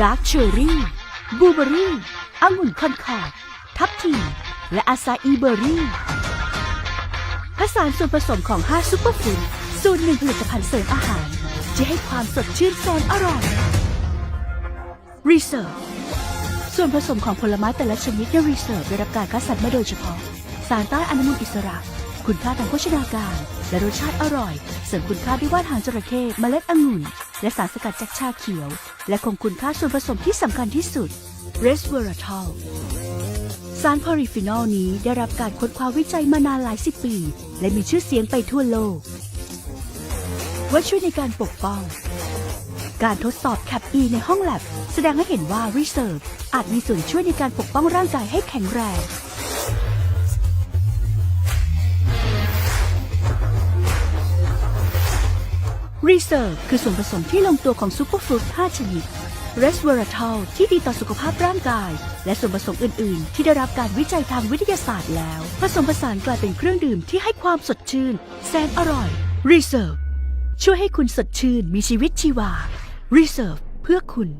ดาร์กเชอร์รี่บลูเบอรี่องุ่นคอนคอร์ดทับทิมและอาซาอีเบอรี่ผสานส่วนผสมของ 5 ซุปเปอร์ฟูดสูตรหนึ่งผลิตภัณฑ์เสริมอาหาร ที่ให้ความสดชื่นแสนอร่อยรีเซิร์ฟส่วนผสมของผลไม้แต่ละชนิดในรีเซิร์ฟได้รับการคัดสรรมาโดยเฉพาะ สารต้านอนุมูลอิสระ คุณค่าทางโภชนาการ และรสชาติอร่อย เสริมคุณค่าด้วยว่านหางจระเข้เมล็ดองุ่น และสารสกัดจากชาเขียว และคงคุณค่าส่วนผสมที่สำคัญที่สุดเรสเวอร์ทอลสารพอริฟินอลนี้ได้รับการค้นคว้าวิจัยมานานหลายสิบปี และมีชื่อเสียงไปทั่วโลก ว่าช่วยในการปกป้อง การทดสอบแคป E ในห้องแลบ แสดงให้เห็นว่า Reserve อาจมีส่วนช่วยในการปกป้องร่างกายให้แข็งแรง รีเซิร์ฟคือส่วนผสมที่ลงตัวของซูเปอร์ฟรุต5ชนิดเรสเวอร์ทอลที่ดีต่อสุขภาพร่างกาย และส่วนผสมอื่น ๆ ที่ได้รับการวิจัยทางวิทยาศาสตร์แล้ว ผสมผสานกลายเป็นเครื่องดื่มที่ให้ความสดชื่น แสนอร่อยรีเซิร์ฟช่วยให้คุณสดชื่นมีชีวิตชีวารีเซิร์ฟเพื่อคุณ